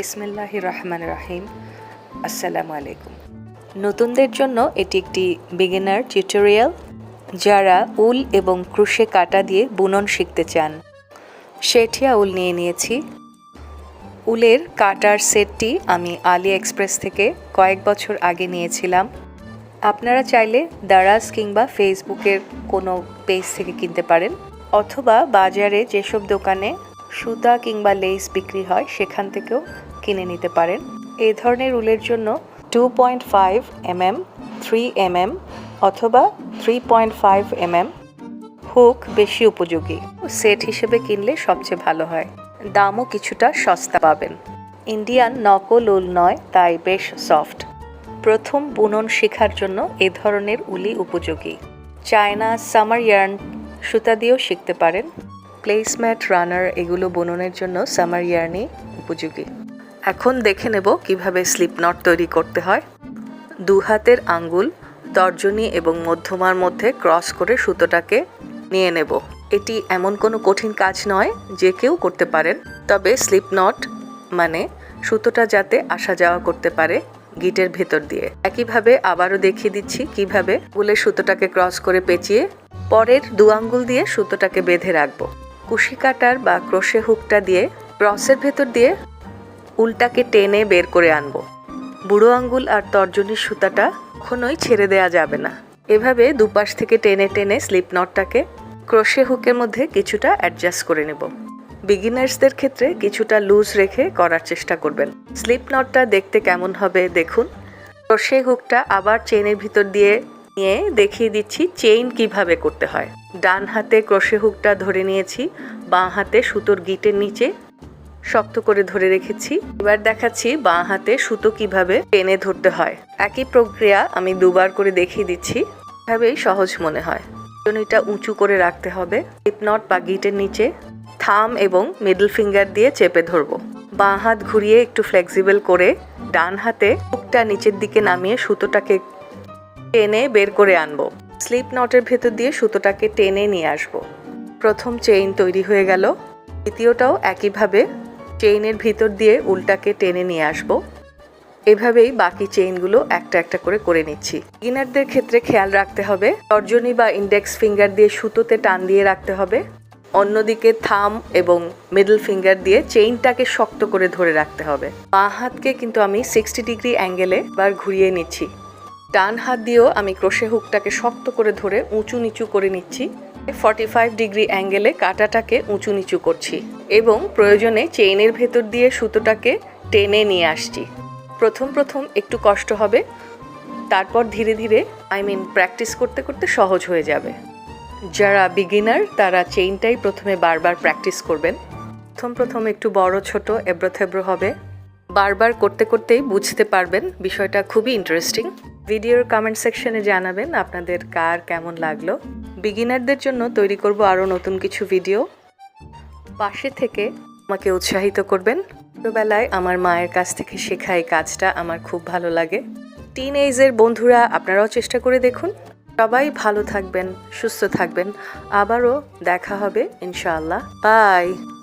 বিসমিল্লাহ রহমান রাহিম আসসালামু আলাইকুম নতুনদের জন্য এটি একটি বিগিনার টিউটোরিয়াল যারা উল এবং ক্রুশে কাটা দিয়ে বুনন শিখতে চান। শেঠিয়া উল নিয়ে নিয়েছি। উলের কাটার সেটটি আমি আলি এক্সপ্রেস থেকে কয়েক বছর আগে নিয়েছিলাম। আপনারা চাইলে দারাজ কিংবা ফেসবুকের কোনো পেজ থেকে কিনতে পারেন। অথবা বাজারে যেসব দোকানে সুতা কিংবা লেস বিক্রি হয়, সেখান থেকেও কিনে নিতে পারেন। এই ধরনের উলের জন্য two point five MM three MM অথবা three point five MM hook বেশি উপযোগী। সেট হিসেবে কিনলে সবচেয়ে ভালো হয়। দামও কিছুটা সস্তা পাবেন। ইন্ডিয়ান নকল উল নয়, তাই বেশ সফট। প্রথম বুনন শেখার জন্য এ ধরনের উলি উপযোগী। চায়না সামার ইয়ার্ন সুতা দিয়েও শিখতে পারেন। প্লেসম্যাট রানার এগুলো বুননের জন্য সামার ইয়ার্নই উপযোগী। এখন দেখে নেব কীভাবে স্লিপ নট তৈরি করতে হয়। দু হাতের আঙ্গুল, তর্জনী এবং মধ্যমার মধ্যে ক্রস করে সুতোটাকে নিয়ে নেব। এটি এমন কোনো কঠিন কাজ নয় যে কেউ করতে পারেন। তবে স্লিপ নট মানে সুতোটা যাতে আসা যাওয়া করতে পারে গিটের ভেতর দিয়ে। একইভাবে আবারও দেখিয়ে দিচ্ছি কীভাবে উলের সুতোটাকে ক্রস করে পেঁচিয়ে পরের দু আঙ্গুল দিয়ে সুতোটাকে বেঁধে রাখব। কুশি কাটার বা ক্রোশে হুকটা দিয়ে ক্রসের ভেতর দিয়ে উলটাকে টেনে বের করে আনব। বুড়ো আঙ্গুল আর তর্জনীর সুতাটা কখনোই ছেড়ে দেয়া যাবে না। এভাবে দুপাশ থেকে টেনে টেনে স্লিপ নটটাকে ক্রোশে হুকের মধ্যে কিছুটা অ্যাডজাস্ট করে নেব। বিগিনার্সদের ক্ষেত্রে কিছুটা লুজ রেখে করার চেষ্টা করবেন। স্লিপ নটটা দেখতে কেমন হবে দেখুন। ক্রোশে হুকটা আবার চেনের ভিতর দিয়ে নিয়ে দেখিয়ে দিচ্ছি চেইন কীভাবে করতে হয়। ডান হাতে ক্রোশে হুকটা ধরে নিয়েছি, বাঁ হাতে সুতোর গিটের নিচে শক্ত করে ধরে রেখেছি। এবার দেখাচ্ছি বাঁ হাতে সুতো কীভাবে টেনে ধরতে হয়। একই প্রক্রিয়া আমি দুবার করে দেখিয়ে দিচ্ছি, এভাবেই সহজ মনে হয়। এটা উঁচু করে রাখতে হবে। নট বা গিটের নিচে থাম এবং মিডল ফিঙ্গার দিয়ে চেপে ধরবো। বাঁ হাত ঘুরিয়ে একটু ফ্লেক্সিবল করে ডান হাতে হুকটা নিচের দিকে নামিয়ে সুতোটাকে টেনে বের করে আনব। স্লিপ নটের ভেতর দিয়ে সুতোটাকে টেনে নিয়ে আসব। প্রথম চেইন তৈরি হয়ে গেল। দ্বিতীয়টাও একইভাবে চেইনের ভিতর দিয়ে উল্টাকে টেনে নিয়ে আসব। এভাবেই বাকি চেইনগুলো একটা একটা করে করে নিচ্ছি। বিগিনারদের ক্ষেত্রে খেয়াল রাখতে হবে, তর্জনী বা ইন্ডেক্স ফিঙ্গার দিয়ে সুতোতে টান দিয়ে রাখতে হবে। অন্যদিকে থাম এবং মিডল ফিঙ্গার দিয়ে চেইনটাকে শক্ত করে ধরে রাখতে হবে। বাঁ হাতকে কিন্তু আমি সিক্সটি ডিগ্রি অ্যাঙ্গেলে বার ঘুরিয়ে নিচ্ছি। ডান হাত দিয়েও আমি ক্রোশে হুকটাকে শক্ত করে ধরে উঁচু নিচু করে নিচ্ছি। ফর্টি ফাইভ ডিগ্রি অ্যাঙ্গেলে কাটাটাকে উঁচু নিচু করছি। এবং প্রয়োজনে চেইনের ভেতর দিয়ে সুতোটাকে টেনে নিয়ে আসছি। প্রথম প্রথম একটু কষ্ট হবে, তারপর ধীরে ধীরে আই মিন প্র্যাকটিস করতে করতে সহজ হয়ে যাবে। যারা বিগিনার তারা চেইনটাই প্রথমে বারবার প্র্যাকটিস করবেন। প্রথম প্রথম একটু বড়, ছোট, এবড়োথেবড়ো হবে। বারবার করতে করতেই বুঝতে পারবেন বিষয়টা খুবই ইন্টারেস্টিং ভিডিওর কমেন্ট সেকশনে জানাবেন আপনাদের কার কেমন লাগল। বিগিনারদের জন্য তৈরি করব আরও নতুন কিছু ভিডিও পাশে থেকে আমাকে উৎসাহিত করবেন। ছোটোবেলায় আমার মায়ের কাছ থেকে শেখা এই কাজটা আমার খুব ভালো লাগে। টিন এইজের বন্ধুরা, আপনারাও চেষ্টা করে দেখুন। সবাই ভালো থাকবেন, সুস্থ থাকবেন। আবারও দেখা হবে, ইনশাআল্লাহ। বাই